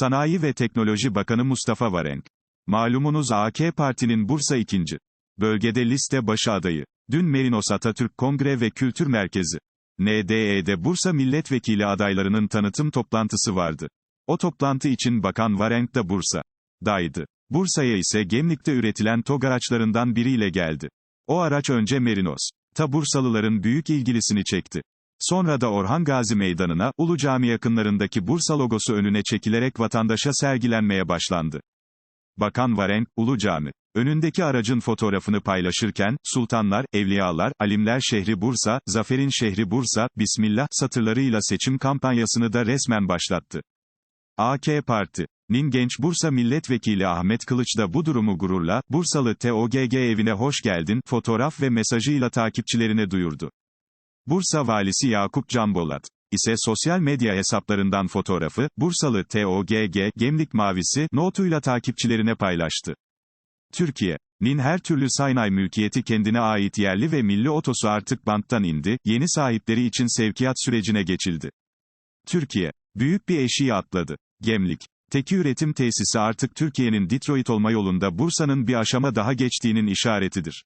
Sanayi ve Teknoloji Bakanı Mustafa Varenk. Malumunuz AK Parti'nin Bursa 2. Bölgede liste başı adayı. Dün Merinos Atatürk Kongre ve Kültür Merkezi. NDE'de Bursa milletvekili adaylarının tanıtım toplantısı vardı. O toplantı için Bakan Varenk da Bursa. Daydı. Bursa'ya ise Gemlik'te üretilen TOG araçlarından biriyle geldi. O araç önce Merinos. Ta Bursalıların büyük ilgilisini çekti. Sonra da Orhan Gazi Meydanı'na, Ulu Cami yakınlarındaki Bursa logosu önüne çekilerek vatandaşa sergilenmeye başlandı. Bakan Varenk, Ulu Cami. Önündeki aracın fotoğrafını paylaşırken, Sultanlar, Evliyalar, Alimler şehri Bursa, Zaferin şehri Bursa, Bismillah satırlarıyla seçim kampanyasını da resmen başlattı. AK Parti Nin genç Bursa Milletvekili Ahmet Kılıç da bu durumu gururla, Bursalı TOGG evine hoş geldin, fotoğraf ve mesajıyla takipçilerine duyurdu. Bursa Valisi Yakup Canbolat ise sosyal medya hesaplarından fotoğrafı, Bursalı TOGG, Gemlik Mavisi, notuyla takipçilerine paylaştı. Türkiye'nin her türlü saynay mülkiyeti kendine ait yerli ve milli otosu artık banttan indi, yeni sahipleri için sevkiyat sürecine geçildi. Türkiye, büyük bir eşiği atladı. Gemlik. Teki üretim tesisi artık Türkiye'nin Detroit olma yolunda Bursa'nın bir aşama daha geçtiğinin işaretidir.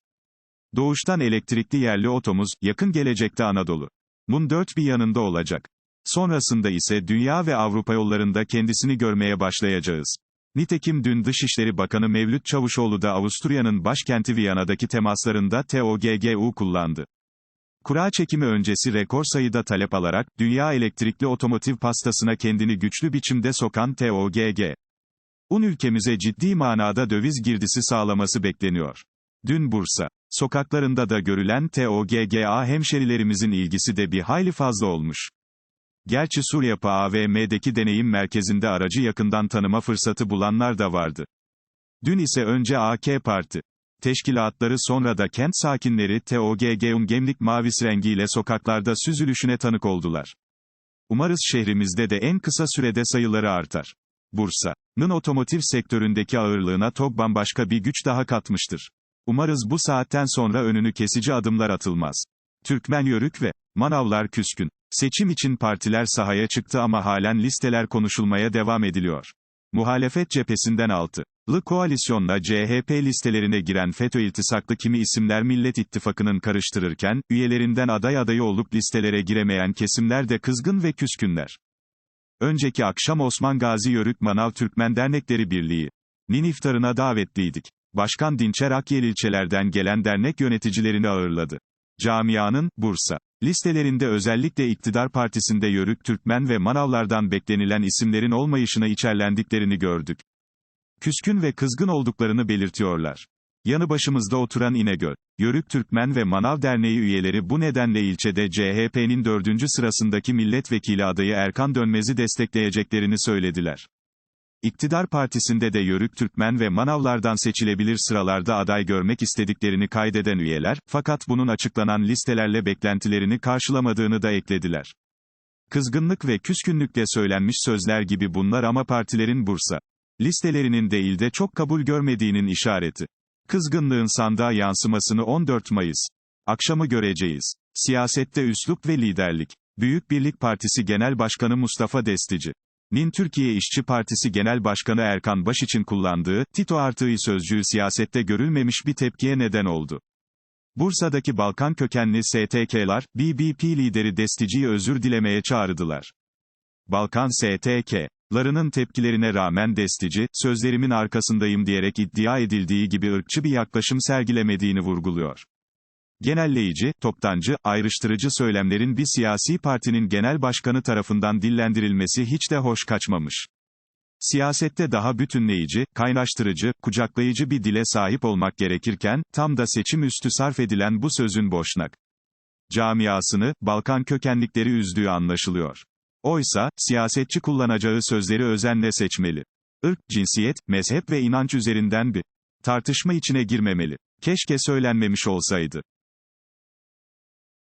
Doğuştan elektrikli yerli otomuz, yakın gelecekte Anadolu. Mun dört bir yanında olacak. Sonrasında ise dünya ve Avrupa yollarında kendisini görmeye başlayacağız. Nitekim dün Dışişleri Bakanı Mevlüt Çavuşoğlu da Avusturya'nın başkenti Viyana'daki temaslarında TOGGU kullandı. Kura çekimi öncesi rekor sayıda talep alarak, dünya elektrikli otomotiv pastasına kendini güçlü biçimde sokan TOGG. Un ülkemize ciddi manada döviz girdisi sağlaması bekleniyor. Dün Bursa sokaklarında da görülen TOGGA hemşerilerimizin ilgisi de bir hayli fazla olmuş. Gerçi Suryapı AVM'deki deneyim merkezinde aracı yakından tanıma fırsatı bulanlar da vardı. Dün ise önce AK Parti teşkilatları sonra da kent sakinleri TOGG'un gemlik mavis rengiyle sokaklarda süzülüşüne tanık oldular. Umarız şehrimizde de en kısa sürede sayıları artar. Bursa'nın otomotiv sektöründeki ağırlığına TOG bambaşka bir güç daha katmıştır. Umarız bu saatten sonra önünü kesici adımlar atılmaz. Türkmen Yörük ve Manavlar küskün. Seçim için partiler sahaya çıktı ama halen listeler konuşulmaya devam ediliyor. Muhalefet cephesinden altı. Lı koalisyonla CHP listelerine giren FETÖ iltisaklı kimi isimler Millet İttifakı'nın karıştırırken, üyelerinden aday adayı olup listelere giremeyen kesimler de kızgın ve küskünler. Önceki akşam Osman Gazi Yörük Manav Türkmen Dernekleri Birliği. Nin iftarına davetliydik. Başkan Dinçer Akyel ilçelerden gelen dernek yöneticilerini ağırladı. Camianın, Bursa, listelerinde özellikle iktidar partisinde Yörük Türkmen ve Manavlardan beklenilen isimlerin olmayışına içerlendiklerini gördük. Küskün ve kızgın olduklarını belirtiyorlar. Yanı başımızda oturan İnegöl, Yörük Türkmen ve Manav Derneği üyeleri bu nedenle ilçede CHP'nin dördüncü sırasındaki milletvekili adayı Erkan Dönmez'i destekleyeceklerini söylediler. İktidar partisinde de Yörük Türkmen ve Manavlardan seçilebilir sıralarda aday görmek istediklerini kaydeden üyeler, fakat bunun açıklanan listelerle beklentilerini karşılamadığını da eklediler. Kızgınlık ve küskünlükle söylenmiş sözler gibi bunlar ama partilerin Bursa listelerinin değil de çok kabul görmediğinin işareti. Kızgınlığın sandığa yansımasını 14 Mayıs akşamı göreceğiz. Siyasette üslup ve liderlik. Büyük Birlik Partisi Genel Başkanı Mustafa Destici Nin Türkiye İşçi Partisi Genel Başkanı Erkan Baş için kullandığı, Tito artığı sözcüğü siyasette görülmemiş bir tepkiye neden oldu. Bursa'daki Balkan kökenli STK'lar, BBP lideri Destici'yi özür dilemeye çağırdılar. Balkan STK'larının tepkilerine rağmen Destici, sözlerimin arkasındayım diyerek iddia edildiği gibi ırkçı bir yaklaşım sergilemediğini vurguluyor. Genelleyici, toptancı, ayrıştırıcı söylemlerin bir siyasi partinin genel başkanı tarafından dillendirilmesi hiç de hoş kaçmamış. Siyasette daha bütünleyici, kaynaştırıcı, kucaklayıcı bir dile sahip olmak gerekirken, tam da seçim üstü sarf edilen bu sözün boşnak. Camiasını, Balkan kökenlikleri üzdüğü anlaşılıyor. Oysa, siyasetçi kullanacağı sözleri özenle seçmeli. Irk, cinsiyet, mezhep ve inanç üzerinden bir tartışma içine girmemeli. Keşke söylenmemiş olsaydı.